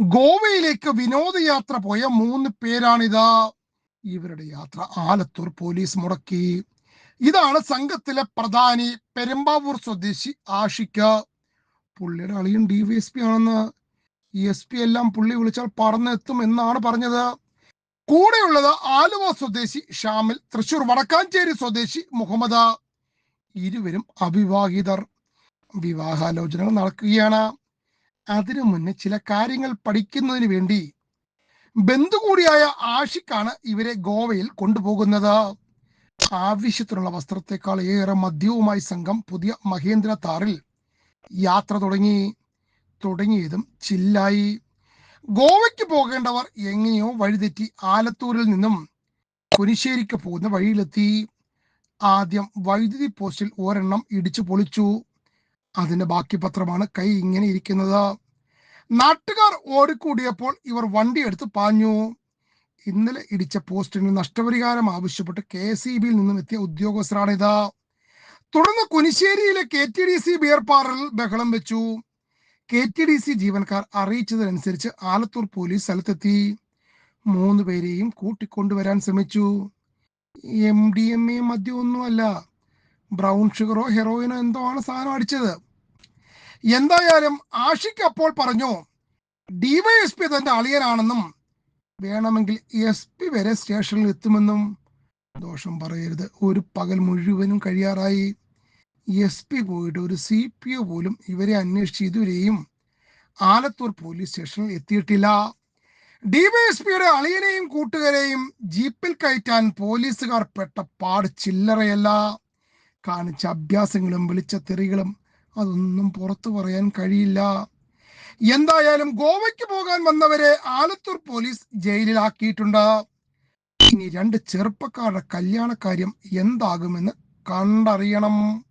ഗോവയിലേക്ക് വിനോദയാത്ര പോയ മൂന്ന് പേരാണിതാ. ഇവരുടെ യാത്ര ആലത്തൂർ പോലീസ് മുടക്കി. ഇതാണ് സംഘത്തിലെ പ്രധാനി പെരുമ്പാവൂർ സ്വദേശി ആഷിക്ക. പുള്ളിയുടെ അളിയൻ പി ആണെന്ന് എസ് പി എല്ലാം പുള്ളി വിളിച്ചാൽ പറന്നെത്തും എന്നാണ് പറഞ്ഞത്. കൂടെയുള്ളത് ആലുവ സ്വദേശി ഷാമിൽ തൃശൂർ വടക്കാഞ്ചേരി സ്വദേശി മുഹമ്മദ്. ഇരുവരും അവിവാഹിതർ. വിവാഹാലോചനകൾ നടക്കുകയാണ്. അതിനു മുന്നേ ചില കാര്യങ്ങൾ പഠിക്കുന്നതിന് വേണ്ടി ബന്ധു കൂടിയായ ആഷിക്കാണ് ഇവരെ ഗോവയിൽ കൊണ്ടുപോകുന്നത്. ആവശ്യത്തിനുള്ള വസ്ത്രത്തെക്കാൾ ഏറെ മദ്യവുമായി സംഘം പുതിയ മഹേന്ദ്ര താറിൽ യാത്ര തുടങ്ങി. തുടങ്ങിയതും ചില്ലായി. ഗോവയ്ക്ക് പോകേണ്ടവർ എങ്ങനെയോ വഴിതെറ്റി ആലത്തൂരിൽ നിന്നും കുനിശ്ശേരിക്ക് പോകുന്ന വഴിയിലെത്തി. ആദ്യം വൈദ്യുതി പോസ്റ്റിൽ ഒരെണ്ണം ഇടിച്ചു പൊളിച്ചു. അതിന്റെ ബാക്കി പത്രമാണ് കൈ ഇങ്ങനെ ഇരിക്കുന്നത്. നാട്ടുകാർ ഓടിക്കൂടിയപ്പോൾ ഇവർ വണ്ടി എടുത്ത് പാഞ്ഞു. ഇന്നലെ ഇടിച്ച പോസ്റ്റിന് നഷ്ടപരിഹാരം ആവശ്യപ്പെട്ട് കെ എസ് ഇ ബിയിൽ നിന്നും എത്തിയ ഉദ്യോഗസ്ഥരാണിത്. തുടർന്ന് കുനിശ്ശേരിയിലെ K T D C beer പാറിൽ ബഹളം വെച്ചു. കെ ടി ഡി സി ജീവനക്കാർ അറിയിച്ചതനുസരിച്ച് ആലത്തൂർ പോലീസ് സ്ഥലത്തെത്തി. മൂന്ന് പേരെയും കൂട്ടിക്കൊണ്ടുവരാൻ ശ്രമിച്ചു. എം ഡി എം എ മദ്യമൊന്നുമല്ല ബ്രൗൺ ഷുഗറോ ഹെറോയിനോ എന്തോ ആണ് സാധനം അടിച്ചത്. എന്തായാലും ആഷിക്ക് അപ്പോൾ പറഞ്ഞു ഡിവൈഎസ്പി തന്റെ അളിയനാണെന്നും വേണമെങ്കിൽ എസ് പി വരെ സ്റ്റേഷനിൽ എത്തുമെന്നും ദോഷം പറയരുത്. ഒരു പകൽ മുഴുവനും കഴിയാറായി. എസ് പി പോയിട്ട് ഒരു സി പി ഒ പോലും ഇവരെ അന്വേഷിച്ച് ഇതുവരെയും ആലത്തൂർ പോലീസ് സ്റ്റേഷനിൽ എത്തിയിട്ടില്ല. ഡിവൈഎസ്പിയുടെ അളിയനെയും കൂട്ടുകാരെയും ജീപ്പിൽ കയറ്റാൻ പോലീസുകാർ പെട്ട പാട് ചില്ലറയല്ല. കാണിച്ച അഭ്യാസങ്ങളും വിളിച്ച തെറികളും അതൊന്നും പുറത്തു പറയാൻ കഴിയില്ല. എന്തായാലും ഗോവയ്ക്ക് പോകാൻ വന്നവരെ ആലത്തൂർ പോലീസ് ജയിലിലാക്കിയിട്ടുണ്ട്. ഇനി രണ്ട് ചെറുപ്പക്കാരുടെ കല്യാണ കാര്യം എന്താകുമെന്ന് കണ്ടറിയണം.